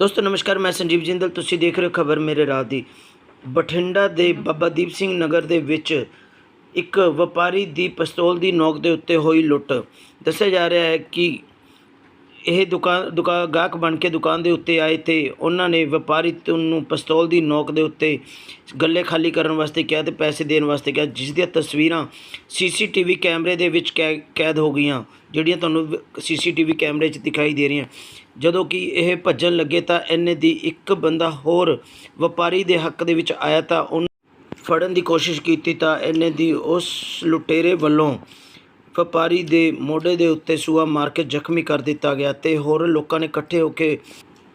ਦੋਸਤੋ, ਨਮਸਕਾਰ, ਮੈਂ ਸੰਜੀਵ ਜਿੰਦਲ। ਤੁਸੀਂ ਦੇਖ ਰਹੇ ਹੋ ਖਬਰ ਮੇਰੇ ਰਾਤ ਦੀ। ਬਠਿੰਡਾ ਦੇ ਬਾਬਾ ਦੀਪ ਸਿੰਘ ਨਗਰ ਦੇ ਵਿੱਚ ਇੱਕ ਵਪਾਰੀ ਦੀ ਪਿਸਤੌਲ ਦੀ ਨੋਕ ਦੇ ਉੱਤੇ ਹੋਈ ਲੁੱਟ। ਦੱਸਿਆ ਜਾ ਰਿਹਾ ਹੈ ਕਿ ਇਹ ਦੁਕਾਨ ਦੁਕਾਨ ਗਾਹਕ ਬਣ ਕੇ ਦੁਕਾਨ ਦੇ ਉੱਤੇ ਆਏ ਤੇ ਉਹਨਾਂ ਨੇ ਵਪਾਰੀ ਤੋਂ ਨੂੰ ਪਿਸਤੌਲ ਦੀ ਨੋਕ ਦੇ ਉੱਤੇ ਗੱਲੇ ਖਾਲੀ ਕਰਨ ਵਾਸਤੇ ਕਿਹਾ ਤੇ ਪੈਸੇ ਦੇਣ ਵਾਸਤੇ ਕਿਹਾ, ਜਿਸ ਦੀਆਂ ਤਸਵੀਰਾਂ ਸੀਸੀਟੀਵੀ ਕੈਮਰੇ ਦੇ ਵਿੱਚ ਕੈ- ਕੈਦ ਹੋ ਗਈਆਂ, ਜਿਹੜੀਆਂ ਤੁਹਾਨੂੰ ਸੀਸੀਟੀਵੀ ਕੈਮਰੇ 'ਚ ਦਿਖਾਈ ਦੇ ਰਹੀਆਂ। ਜਦੋਂ ਕਿ ਇਹ ਭੱਜਣ ਲੱਗੇ ਤਾਂ ਇਹਨੇ ਦੀ ਇੱਕ ਬੰਦਾ ਹੋਰ ਵਪਾਰੀ ਦੇ ਹੱਕ ਦੇ ਵਿੱਚ ਆਇਆ ਤਾਂ ਉਹਨੂੰ ਫੜਨ ਦੀ ਕੋਸ਼ਿਸ਼ ਕੀਤੀ ਤਾਂ ਇਹਨੇ ਦੀ ਉਸ ਲੁਟੇਰੇ ਵੱਲੋਂ ਵਪਾਰੀ ਦੇ ਮੋਢੇ ਦੇ ਉੱਤੇ ਸੂਆ ਮਾਰ ਕੇ ਜ਼ਖਮੀ ਕਰ ਦਿੱਤਾ ਗਿਆ ਤੇ ਹੋਰ ਲੋਕਾਂ ਨੇ ਇਕੱਠੇ ਹੋ ਕੇ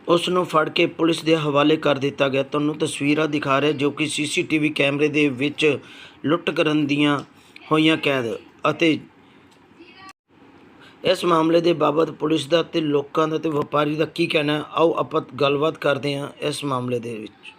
ਉਸ ਨੂੰ ਫੜ ਕੇ ਪੁਲਿਸ ਦੇ ਹਵਾਲੇ ਕਰ ਦਿੱਤਾ ਗਿਆ। ਤੁਹਾਨੂੰ ਤਸਵੀਰਾਂ ਦਿਖਾ ਰਿਹਾ ਜੋ ਕਿ ਸੀਸੀਟੀਵੀ ਕੈਮਰੇ ਦੇ ਵਿੱਚ ਲੁੱਟ ਕਰਨ ਦੀਆਂ ਹੋਈਆਂ ਕੈਦ ਅਤੇ ਇਸ ਮਾਮਲੇ ਦੇ ਬਾਬਤ ਪੁਲਿਸ ਦਾ ਤੇ ਲੋਕਾਂ ਦਾ ਤੇ ਵਪਾਰੀ ਦਾ ਕੀ ਕਹਿਣਾ ਹੈ? ਆਓ ਆਪਾਂ ਗੱਲਬਾਤ ਕਰਦੇ ਹਾਂ ਇਸ ਮਾਮਲੇ ਦੇ ਵਿੱਚ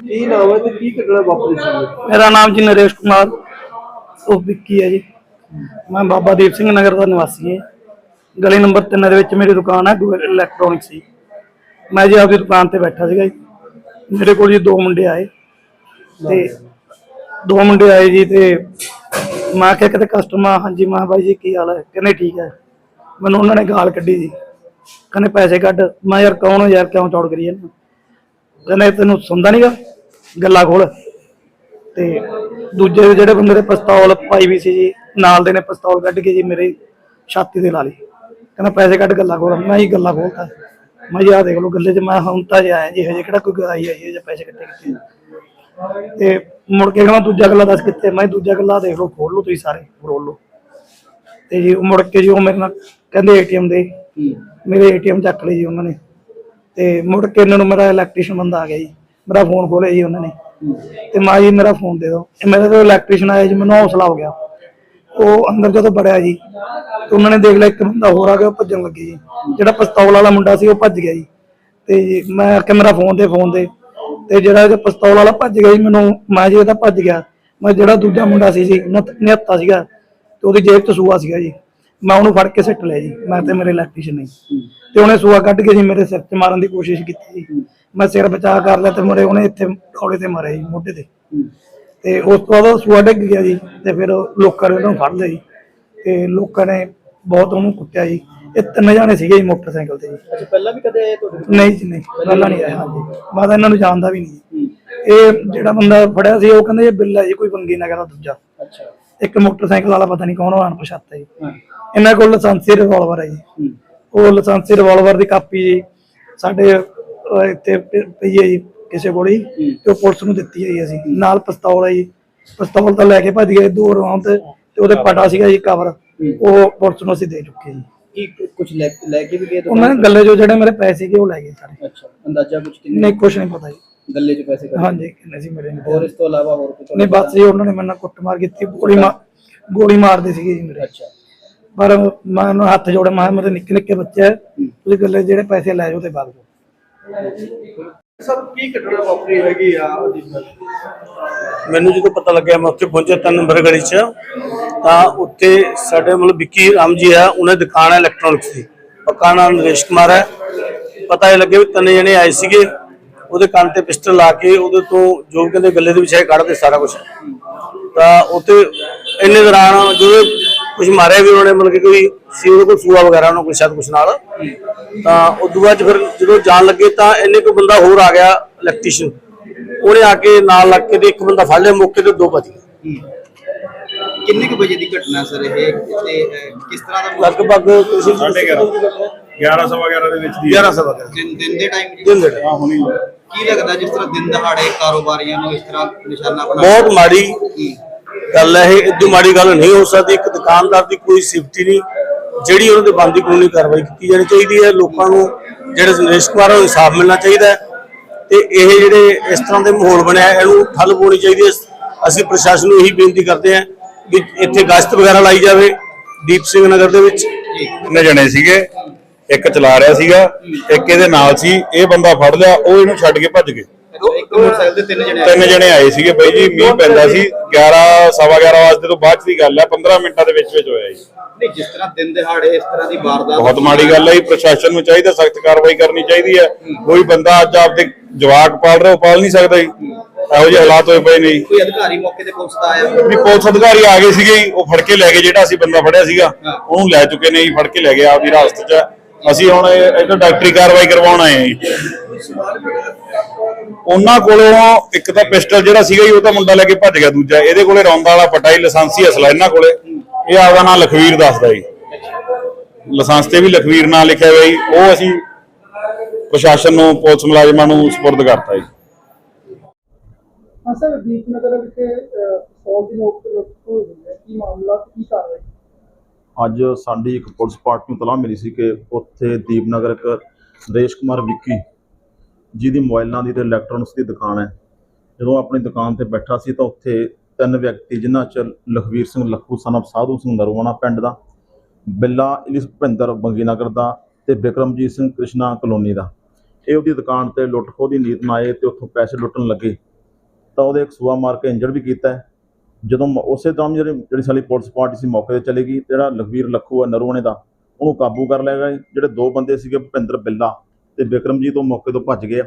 ਕੀ ਨਾਮ ਹੈ ਤੇ ਕੀ ਘਟਨਾ ਵਾਪਰੀ ਸੀ? ਮੇਰਾ ਨਾਮ ਜੀ ਨਰੇਸ਼ ਕੁਮਾਰ, ਉਹ ਵਿੱਕੀ ਹੈ ਜੀ। ਮੈਂ ਬਾਬਾ ਦੀਪ ਸਿੰਘ ਨਗਰ ਦਾ ਨਿਵਾਸੀ ਹਾਂ। ਗਲੀ ਨੰਬਰ 3 ਦੇ ਵਿੱਚ ਮੇਰੀ ਦੁਕਾਨ ਹੈ ਇਲੈਕਟ੍ਰੋਨਿਕਸ ਦੀ। ਮੈਂ ਜੀ ਆਪਦੀ ਦੁਕਾਨ ਤੇ ਬੈਠਾ ਸੀਗਾ ਜੀ। ਮੇਰੇ ਕੋਲ ਜੀ ਦੋ ਮੁੰਡੇ ਆਏ। ਤੇ ਦੋ ਮੁੰਡੇ ਆਏ ਜੀ ਤੇ ਮੈਂ ਕਿਹਾ ਕਿਤੇ ਕਸਟਮਰ ਹਾਂਜੀ, ਮੈਂ ਕਿਹਾ ਬਾਈ ਜੀ, ਕੀ ਹਾਲ ਹੈ? ਕਹਿੰਦੇ ਠੀਕ ਹੈ। ਮੈਨੂੰ ਉਹਨਾਂ ਨੇ ਗਾਲ ਕੱਢੀ ਜੀ। ਕਹਿੰਦੇ ਪੈਸੇ ਕੱਢ। ਮੈਂ ਯਾਰ ਕੌਣ ਹੋ ਯਾਰ, ਕਿਉਂ ਚੌੜ ਕਰੀ ਜਾਂਦਾ ਕਹਿੰਦੇ, ਤੈਨੂੰ ਸੁਣਦਾ ਨਹੀਂਗਾ ਗੱਲਾਂ ਖੋਲ। ਤੇ ਦੂਜੇ ਜਿਹੜੇ ਬੰਦੇ ਨੇ ਪਿਸਤੌਲ ਪਾਈ ਵੀ ਸੀ ਜੀ, ਨਾਲ ਦੇ ਨੇ ਪਿਸਤੌਲ ਕੱਢ ਕੇ ਜੀ, ਮੇਰੇ ਛਾਤੀ ਤੇ ਲਾ ਲਈ। ਕਹਿੰਦਾ, ਪੈਸੇ ਕੱਢ, ਗੱਲਾਂ ਖੋਲ। ਮੈਂ ਹੀ ਗੱਲਾਂ ਖੋਲਤਾ। ਮੈਂ ਜੀ ਆਹ ਦੇਖ ਲਓ ਗੱਲੇ 'ਚ, ਮੈਂ ਹੁਣ ਤਾਂ ਜੇ ਆਇਆ ਜੀ, ਹਜੇ ਕਿਹੜਾ ਕੋਈ ਗਾਈ ਆਈ ਹੈ ਪੈਸੇ ਕੱਢੇ ਕਿੱਥੇ ਤੇ ਮੁੜ ਕੇ ਕਹਿੰਦਾ, ਦੂਜਾ ਗੱਲਾ ਦੱਸ ਕਿੱਥੇ? ਮੈਂ ਦੂਜਾ ਗੱਲਾ ਦੇਖ ਲਓ, ਖੋਲ ਲਓ ਤੁਸੀਂ ਸਾਰੇ ਫਰੋਲ ਲਓ। ਤੇ ਜੀ, ਮੁੜ ਕੇ ਜੀ ਉਹ ਮੇਰੇ ਨਾਲ ਕਹਿੰਦੇ ਏਟੀਐਮ ਦੇ। ਮੇਰੇ ਏਟੀਐਮ ਚੱਕ ਲਈ ਜੀ ਉਹਨਾਂ ਨੇ। ਤੇ ਮੁੜ ਕੇ ਇਹਨਾਂ ਨੂੰ ਮੇਰਾ ਇਲੈਕਟ੍ਰੀਸ਼ੀਅਨ ਬੰਦਾ ਆ ਗਿਆ ਜੀ। ਮੇਰਾ ਫੋਨ ਖੋਲਿਆ ਜੀ ਉਹਨਾਂ ਨੇ। ਤੇ ਮਾਂ ਜੀ ਮੇਰਾ ਫੋਨ ਦੇ ਦਿਓ। ਇਹ ਮੇਰੇ ਤੋਂ ਇਲੈਕਟ੍ਰੀਸ਼ੀਅਨ ਆਇਆ ਜੀ ਮੈਨੂੰ ਹੌਸਲਾ ਹੋ ਗਿਆ। ਉਹ ਅੰਦਰ ਜਦੋਂ ਵੜਿਆ ਜੀ ਤੇ ਉਹਨਾਂ ਨੇ ਦੇਖ ਲਿਆ ਇੱਕ ਬੰਦਾ ਹੋਰ ਆ ਗਿਆ ਉਹ ਭੱਜਣ ਲੱਗੇ ਜੀ। ਜਿਹੜਾ ਪਿਸਤੌਲ ਵਾਲਾ ਮੁੰਡਾ ਸੀ ਉਹ ਭੱਜ ਗਿਆ ਜੀ। ਤੇ ਮੈਂ ਆਖਿਆ ਮੇਰਾ ਫੋਨ ਦੇ ਫੋਨ ਦੇ। ਤੇ ਜਿਹੜਾ ਇਹ ਪਿਸਤੌਲ ਵਾਲਾ ਭੱਜ ਗਿਆ ਜੀ ਮੈਨੂੰ ਮੈਂ ਜੀ ਇਹਦਾ ਭੱਜ ਗਿਆ। ਮੈਂ ਜਿਹੜਾ ਦੂਜਾ ਮੁੰਡਾ ਸੀ ਜੀ ਨਿਹੱਤ- ਨਿਹੱਤਾ ਸੀਗਾ। ਤੇ ਉਹਦੀ ਜੇਬ 'ਚ ਸੂਆ ਸੀਗਾ ਜੀ। ਮੈਂ ਉਹਨੂੰ ਫੜ ਕੇ ਸਿੱਟ ਲਿਆ ਜੀ। ਮੈਂ ਤੇ ਮੇਰੇ ਇਲੈਕਟ੍ਰੀਸ਼ੀਅਨ ਨੇ ਤੇ ਉਹਨੇ ਸੂਆ ਕੱਢ ਕੇ ਜੀ ਮੇਰੇ ਸਿਰ 'ਚ ਮਾਰਨ ਦੀ ਕੋਸ਼ਿਸ਼ ਕੀਤੀ ਜੀ। ਮੈਂ ਸਿਰ ਬਚਾ ਕਰ ਲਿਆ ਤੇ ਮੇਰੇ ਉਹਨੇ ਇੱਥੇ ਥੋੜੇ ਤੇ ਮਾਰਿਆ ਜੀ ਮੋਢੇ ਤੇ। ਤੇ ਉਸ ਤੋਂ ਬਾਅਦ ਸੂਆ ਡਿੱਗ ਗਿਆ ਜੀ ਤੇ ਫਿਰ ਲੋਕਾਂ ਨੇ ਉਹਨੂੰ ਫੜ ਲਿਆ ਜੀ। ਤੇ ਲੋਕਾਂ ਨੇ ਬਹੁਤ ਉਹਨੂੰ ਕੁੱਟਿਆ ਜੀ। ਇਹ ਤਿੰਨ ਜਾਣੇ ਸੀਗੇ ਜੀ ਮੋਟਰਸਾਈਕਲ ਤੇ ਜੀ। ਅੱਛਾ ਪਹਿਲਾਂ ਵੀ ਕਦੇ ਤੁਹਾਡੇ ਨਹੀਂ ਜੀ ਨਹੀਂ। ਪਹਿਲਾਂ ਨਹੀਂ ਆਇਆ ਹਾਂਜੀ। ਮੈਂ ਤਾਂ ਇਹਨਾਂ ਨੂੰ ਜਾਣਦਾ ਵੀ ਨਹੀਂ। ਇਹ ਜਿਹੜਾ ਬੰਦਾ ਫੜਿਆ ਸੀ ਉਹ ਕਹਿੰਦੇ ਇਹ ਬਿੱਲਾ ਜੀ ਕੋਈ ਬੰਗੀ ਨਾ ਕਹਿੰਦਾ ਦੂਜਾ। ਅੱਛਾ। ਇੱਕ ਮੋਟਰਸਾਈਕਲ ਵਾਲਾ ਪਤਾ ਨਹੀਂ ਕੌਣ ਉਹ ਅਣਪਛਾਤਾ ਜੀ। ਇਹਨਾਂ ਕੋਲ ਲਾਇਸੈਂਸੀ ਰਿਵਾਲਵਰ ਹੈ ਜੀ। ਉਹ ਲਾਇਸੈਂਸੀ ਰਿਵਾਲਵਰ ਦੀ ਕਾਪੀ ਜੀ ਸਾਡੇ ਇੱਥੇ ਪਈ ਹੈ ਜੀ ਕਿਸੇ ਕੋਲ ਹੀ। ਤੇ ਉਹ ਪੁਲਿਸ ਨੂੰ ਦਿੱਤੀ ਹੈ ਜੀ ਅਸੀਂ। ਨਾਲ ਪਿਸਤੌਲ ਹੈ ਜੀ। ਪਿਸਤੌਲ ਤਾਂ ਲੈ ਕੇ ਭੱਜ ਗਏ ਦੋ ਰੌਂਦ ਤੇ ਉਹਦੇ ਪਟਾ ਸੀਗਾ ਜੀ ਕਵਰ ਉਹ ਪੁਲਿਸ ਨੂੰ ਅਸੀਂ ਦੇ ਚੁੱਕੇ ਜੀ। ਕੀ ਕੁਝ ਲੈ ਕੇ ਵੀ ਗਏ ਉਹਨਾਂ ਨੇ ਗੱਲੇ ਜੋ ਜਿਹੜੇ ਮੇਰੇ ਪੈਸੇ ਸੀਗੇ ਉਹ ਲੈ ਗਏ ਸਾਰੇ। ਅੱਛਾ ਅੰਦਾਜ਼ਾ ਕੁਝ ਕਿੰਨੇ? ਨਹੀਂ ਕੁਝ ਨਹੀਂ ਪਤਾ ਜੀ। ਗੱਲੇ 'ਚ ਪੈਸੇ ਕੱਢੇ। ਹਾਂਜੀ ਕਿੰਨੇ ਸੀ ਮੇਰੇ ਹੋਰ ਇਸ ਤੋਂ ਇਲਾਵਾ ਹੋਰ ਕੁਝ ਨਹੀਂ ਬਸ ਜੀ ਉਹਨਾਂ ਨੇ ਮੇਰੇ ਨਾਲ ਕੁੱਟਮਾਰ ਕੀਤੀ ਗੋਲੀ ਮਾਰ ਗੋਲੀ ਮਾਰਦੇ ਸੀਗੇ ਜੀ ਮੇਰੇ। ਅੱਛਾ। ਪਰ ਮੈਂ ਉਹਨੂੰ ਹੱਥ ਜੋੜੇ ਮੈਂ ਕਿਹਾ ਮੇਰੇ ਨਿੱਕੇ ਨਿੱਕੇ ਬੱਚੇ ਆ ਤੁਸੀਂ ਗੱਲੇ ਜਿਹੜੇ ਪੈਸੇ ਲੈ ਜਾਓ ਤੇ ਵਗ ਜਾਓ। ਸਭ ਕੀ ਘਟਨਾ ਵਾਪਰੀ ਹੈਗੀ ਆ ਮੈਨੂੰ ਜਦੋਂ ਪਤਾ ਲੱਗਿਆ ਮੈਂ ਉੱਥੇ ਪਹੁੰਚਿਆ ਤਿੰਨ ਨੰਬਰ ਗਲੀ 'ਚ ਤਾਂ ਉੱਥੇ ਸਾਡੇ ਮਤਲਬ ਵਿੱਕੀ ਰਾਮ ਜੀ ਆ ਉਹਨਾਂ ਦੀ ਦੁਕਾਨ ਹੈ ਇਲੈਕਟ੍ਰੋਨਿਕਸ ਦੀ। ਪੱਕਾ ਨਾਮ ਨਰੇਸ਼ ਕੁਮਾਰ ਹੈ। ਪਤਾ ਇਹ ਲੱਗੇ ਵੀ ਤਿੰਨ ਜਣੇ ਆਏ ਸੀਗੇ। ਉਹਦੇ ਕੰਨ ਤੇ ਪਿਸਟਲ ਲਾ ਕੇ ਉਹਦੇ ਤੋਂ ਜੋ ਕਹਿੰਦੇ ਗੱਲੇ ਦੇ ਵਿੱਚ ਹੈ ਕੱਢਦੇ ਸਾਰਾ ਕੁਝ ਤਾਂ ਉੱਥੇ ਇੰਨੇ ਦੌਰਾਨ ਜਦੋਂ ਕੁਝ ਮਾਰਿਆ ਵੀ ਉਹਨਾਂ ਨੇ ਮਤਲਬ ਕਿ ਕੋਈ ਸੀ ਉਹਦੇ ਕੋਲ ਸੂਆ ਵਗੈਰਾ ਉਹਨਾਂ ਕੋਲ ਸ਼ਾਇਦ ਕੁਛ ਨਾਲ। ਤਾਂ ਉਦੋਂ ਬਾਅਦ 'ਚ ਫਿਰ ਜਦੋਂ ਜਾਣ ਲੱਗੇ ਤਾਂ ਇੰਨੇ ਕੋਈ ਬੰਦਾ ਹੋਰ ਆ ਗਿਆ ਇਲੈਕਟ੍ਰੀਸ਼ੀਅਨ ਉਹਨੇ ਆ ਕੇ ਨਾਲ ਲੱਗ ਕੇ ਤੇ ਇੱਕ ਬੰਦਾ ਫੜ ਲਿਆ ਮੌਕੇ ਤੇ ਦੋ ਭੱਜ ਗਏ। ਕਿੰਨੇ ਕੁ ਵਜੇ ਦੀ ਘਟਨਾ ਸਰ ਇਹ? ਤੇ ਕਿਸ ਤਰ੍ਹਾਂ ਦਾ ਲਗਭਗ ਤੁਸੀਂ ਸਾਢੇ ਗਿਆਰਾਂ। 11 ਸਵਾ 11 ਦੇ ਵਿੱਚ ਦੀ 11 ਸਵਾ ਗਿਆਰਾਂ। ਦਿਨ ਦਿਨ ਦੇ ਟਾਈਮ ਦਿਨ ਦੇ। ਆ ਹੁਣੀ। ਕੀ ਲੱਗਦਾ ਜਿਸ ਤਰ੍ਹਾਂ ਦਿਨ ਦਹਾੜੇ ਕਾਰੋਬਾਰੀਆਂ ਨੂੰ ਇਸ ਤਰ੍ਹਾਂ ਨਿਸ਼ਾਨਾ ਬਣਾ ਬਹੁਤ ਮਾੜੀ। ਗੱਲ ਹੈ ਇਹ ਇਦੋਂ ਮਾੜੀ ਗੱਲ ਨਹੀਂ ਹੋ ਸਕਦੀ ਇੱਕ ਦੁਕਾਨਦਾਰ ਦੀ ਕੋਈ ਸੇਫਟੀ ਨਹੀਂ ਜਿਹੜੀ ਉਹਨਾਂ ਤੇ ਬੰਦੀ ਕਾਨੂੰਨੀ ਕਾਰਵਾਈ ਕੀਤੀ ਜਾਣੀ ਚਾਹੀਦੀ ਹੈ ਲੋਕਾਂ ਨੂੰ ਜਿਹੜੇ ਨਰੇਸ਼ ਕੁਮਾਰ ਨੂੰ ਇਨਸਾਫ ਮਿਲਣਾ ਚਾਹੀਦਾ ਹੈ ਤੇ ਇਹ ਜਿਹੜੇ ਇਸ ਤਰ੍ਹਾਂ ਦੇ ਮਾਹੌਲ ਬਣਿਆ ਹੈ, ਇਹਨੂੰ ਠੱਲ ਪਾਉਣੀ ਚਾਹੀਦੀ ਹੈ। ਅਸੀਂ ਪ੍ਰਸ਼ਾਸਨ ਨੂੰ ਇਹੀ ਬੇਨਤੀ ਕਰਦੇ ਹਾਂ ਕਿ ਇੱਥੇ ਗਸ਼ਤ ਵਗੈਰਾ ਲਾਈ ਜਾਵੇ ਦੀਪ ਸਿੰਘ ਨਗਰ ਦੇ ਵਿੱਚ। ਕਿੰਨੇ ਜਣੇ ਸੀਗੇ? ਇੱਕ ਚਲਾ ਰਿਹਾ ਸੀਗਾ ਇੱਕ ਇਹਦੇ ਨਾਲ ਸੀ ਇਹ ਬੰਦਾ ਫੜ ਲਿਆ ਉਹ ਇਹਨੂੰ ਛੱਡ ਕੇ ਭੱਜ ਗਏ। ਅੱਛਾ, ਇੱਕ ਮੋਟਰਸਾਈਕਲ ਤੇ ਤਿੰਨ ਜਣੇ ਆਏ। ਤਿੰਨ ਜਣੇ ਆਏ ਸੀਗੇ ਬਾਈ ਜੀ ਮੀਂਹ ਪੈਂਦਾ ਸੀ 11 ਸਵਾ 11 ਵਜੇ ਤੋਂ ਬਾਅਦ ਦੀ ਗੱਲ ਹੈ 15 ਮਿੰਟਾਂ ਦੇ ਵਿੱਚ ਵਿੱਚ ਹੋਇਆ ਜੀ। ਨਹੀਂ ਜਿਸ ਤਰ੍ਹਾਂ ਦਿਨ ਦਿਹਾੜੇ ਇਸ ਤਰ੍ਹਾਂ ਦੀ ਵਾਰਦਾਤ ਬਹੁਤ ਮਾੜੀ ਗੱਲ ਹੈ ਜੀ ਪ੍ਰਸ਼ਾਸਨ ਨੂੰ ਚਾਹੀਦਾ ਸਖਤ ਕਾਰਵਾਈ ਕਰਨੀ ਚਾਹੀਦੀ ਹੈ। ਕੋਈ ਬੰਦਾ ਅੱਜ ਆਪਦੇ ਜਵਾਕ ਪਾਲ ਰਿਹਾ ਉਹ ਪਾਲ ਨਹੀਂ ਸਕਦਾ ਜੀ। ਇਹੋ ਜਿਹੇ ਹਾਲਾਤ ਹੋਏ ਪਏ ਨੇ ਜੀ। ਕੋਈ ਅਧਿਕਾਰੀ ਮੌਕੇ ਤੇ ਪੁਲਿਸ ਦਾ ਆਇਆ? ਵੀ ਪੁਲਿਸ ਅਧਿਕਾਰੀ ਆ ਗਏ ਸੀਗੇ ਉਹ ਫੜ ਕੇ ਲੈ ਗਏ ਜਿਹੜਾ ਅਸੀਂ ਬੰਦਾ ਫੜਿਆ ਸੀਗਾ ਉਹਨੂੰ ਲੈ ਚੁੱਕੇ ਨੇ ਜੀ ਫੜ ਕੇ ਲੈ ਗਏ ਆਪਦੀ ਰਾਸਤ 'ਚ। ਅਸੀਂ ਹੁਣ ਇਹ ਡਾਕਟਰੀ ਕਾਰਵਾਈ ਕਰਵਾਉਣ ਆਏ ਹਾਂ ਜੀ। ਉਹਨਾਂ ਕੋਲੋਂ ਇੱਕ ਤਾਂ ਪਿਸਟਲ ਜਿਹੜਾ ਸੀਗਾ ਜੀ, ਉਹ ਤਾਂ ਮੁੰਡਾ ਲੈ ਕੇ ਭੱਜ ਗਿਆ ਦੂਜਾ। ਇਹਦੇ ਕੋਲੇ ਰੌਂਦਾ ਵਾਲਾ ਪਟਾ ਹੀ ਲਾਇਸੈਂਸੀ ਅਸਲਾ ਇਹਨਾਂ ਕੋਲੇ। ਇਹ ਆਪਦਾ ਨਾਮ ਲਖਵੀਰ ਦੱਸਦਾ ਜੀ। ਲਾਇਸੈਂਸ ਤੇ ਵੀ ਲਖਵੀਰ ਨਾਂ ਲਿਖਿਆ ਹੋਇਆ ਜੀ। ਉਹ ਅਸੀਂ ਪ੍ਰਸ਼ਾਸਨ ਨੂੰ, ਪੁਲਿਸ ਮੁਲਾਜ਼ਮਾਂ ਨੂੰ ਸਪੁਰਦ ਕਰਤਾ ਜੀ। ਹਾਂ ਦੀਪਨਗਰ ਵਿਖੇ ਸੌ ਦੀ ਨੋਟ ਕੀ ਮਾਮਲਾ, ਕੀ ਕਾਰਵਾਈ ਅੱਜ ਸਾਡੀ ਇੱਕ ਪੁਲਿਸ ਪਾਰਟੀ ਨੂੰ ਤਲਾਹ ਮਿਲੀ ਸੀ ਕਿ ਉੱਥੇ ਦੀਪਨਗਰ ਇੱਕ ਨਰੇਸ਼ ਕੁਮਾਰ ਵਿੱਕੀ ਜਿਹਦੀ ਮੋਬਾਈਲਾਂ ਦੀ ਤੇ ਇਲੈਕਟ੍ਰੋਨਿਕਸ ਦੀ ਦੁਕਾਨ ਹੈ। ਜਦੋਂ ਆਪਣੀ ਦੁਕਾਨ ਤੇ ਬੈਠਾ ਸੀ ਤਾਂ ਉੱਥੇ ਤਿੰਨ ਵਿਅਕਤੀ ਜਿਨ੍ਹਾਂ ਚ ਲਖਵੀਰ ਸਿੰਘ ਲੱਖੂ ਸਨਪ ਸਾਧੂ ਸਿੰਘ ਨਰਵਾਣਾ ਪਿੰਡ ਦਾ, ਬਿੱਲਾ ਇਲਿਸ ਭਿੰਦਰ ਬੰਗੀਨਗਰ ਦਾ ਤੇ ਵਿਕਰਮਜੀਤ ਸਿੰਘ ਕ੍ਰਿਸ਼ਨਾ ਕਲੋਨੀ ਦਾ। ਇਹ ਉਹਦੀ ਦੁਕਾਨ ਤੇ ਲੁੱਟ ਖੋਹ ਦੀ ਨੀਤ ਨਾਲ ਆਏ ਤੇ ਉੱਥੋਂ ਪੈਸੇ ਲੁੱਟਣ ਲੱਗੇ। ਤਾਂ ਉਹਦੇ ਇੱਕ ਸੂਆ ਮਾਰ ਕੇ ਇੰਜਰ ਵੀ ਕੀਤਾ ਜਦੋਂ ਉਸੇ ਦੌਰਾਨ ਜਿਹੜੀ ਜਿਹੜੀ ਸਾਡੀ ਪੁਲਿਸ ਪਾਰਟੀ ਸੀ ਮੌਕੇ ਤੇ ਚਲੇ ਗਈ ਜਿਹੜਾ ਲਖਵੀਰ ਲੱਖੂ ਆ ਨਰੂਣੇ ਦਾ ਉਹਨੂੰ ਕਾਬੂ ਕਰ ਲਿਆ ਗਿਆ। ਜਿਹੜੇ ਦੋ ਬੰਦੇ ਸੀਗੇ ਭੁਪਿੰਦਰ ਬਿੱਲਾ ਤੇ ਵਿਕਰਮਜੀਤ ਉਹ ਮੌਕੇ ਤੋਂ ਭੱਜ ਗਏ।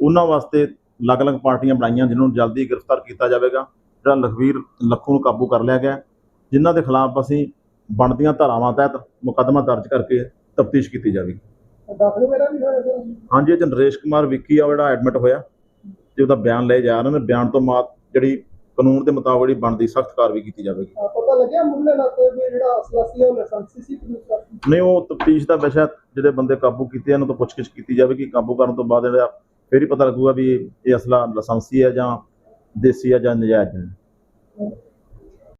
ਉਹਨਾਂ ਵਾਸਤੇ ਅਲੱਗ-ਅਲੱਗ ਪਾਰਟੀਆਂ ਬਣਾਈਆਂ ਜਿਨ੍ਹਾਂ ਨੂੰ ਜਲਦੀ ਗ੍ਰਿਫਤਾਰ ਕੀਤਾ ਜਾਵੇਗਾ ਜਿਹੜਾ ਲਖਵੀਰ ਲੱਖੂ ਨੂੰ ਕਾਬੂ ਕਰ ਲਿਆ ਗਿਆ ਜਿਨ੍ਹਾਂ ਦੇ ਖਿਲਾਫ ਅਸੀਂ ਬਣਦੀਆਂ ਧਾਰਾਵਾਂ ਤਹਿਤ ਮੁਕੱਦਮਾ ਦਰਜ ਕਰਕੇ ਤਫਤੀਸ਼ ਕੀਤੀ ਜਾਵੇਗੀ ਦਾਖਲ ਵਗੈਰਾ ਵੀ ਹੋਇਆ ਸਰ ਹਾਂਜੀ ਇਹ ਨਰੇਸ਼ ਕੁਮਾਰ ਵਿੱਕੀ ਆ ਜਿਹੜਾ ਐਡਮਿਟ ਹੋਇਆ ਤੇ ਉਹਦਾ ਬਿਆਨ ਲਏ ਜਾ ਰਹੇ ਨੇ ਬਿਆਨ ਤੋਂ ਬਾਅਦ ਜਿਹੜੀ ਕਾਨੂੰਨ ਦੇ ਮੁਤਾਬਕ ਜਿਹੜੀ ਬਣਦੀ ਸਖਤ ਕਾਰਵਾਈ ਕੀਤੀ ਜਾਵੇਗੀ। ਪਤਾ ਲੱਗਿਆ ਮੁੱਢਲੇ ਇਲਾਕੇ ਵਿੱਚ ਜਿਹੜਾ ਅਸਲਾ ਸੀ ਉਹ ਲਾਇਸੈਂਸੀ ਸੀ ਕਿ ਦੂਸਰਾ ਸੀ ਨਹੀਂ ਉਹ ਤਫਤੀਸ਼ ਦਾ ਵਿਸ਼ਾ ਜਿਹੜੇ ਬੰਦੇ ਕਾਬੂ ਕੀਤੇ ਇਹਨਾਂ ਤੋਂ ਪੁੱਛਗਿੱਛ ਕੀਤੀ ਜਾਵੇਗੀ। ਕਾਬੂ ਕਰਨ ਤੋਂ ਬਾਅਦ ਜਿਹੜਾ ਫਿਰ ਹੀ ਪਤਾ ਲੱਗੂਗਾ ਵੀ ਇਹ ਅਸਲਾ ਲਾਇਸੈਂਸੀ ਹੈ ਜਾਂ ਦੇਸੀ ਹੈ ਜਾਂ ਨਜਾਇਜ਼ ਹੈ।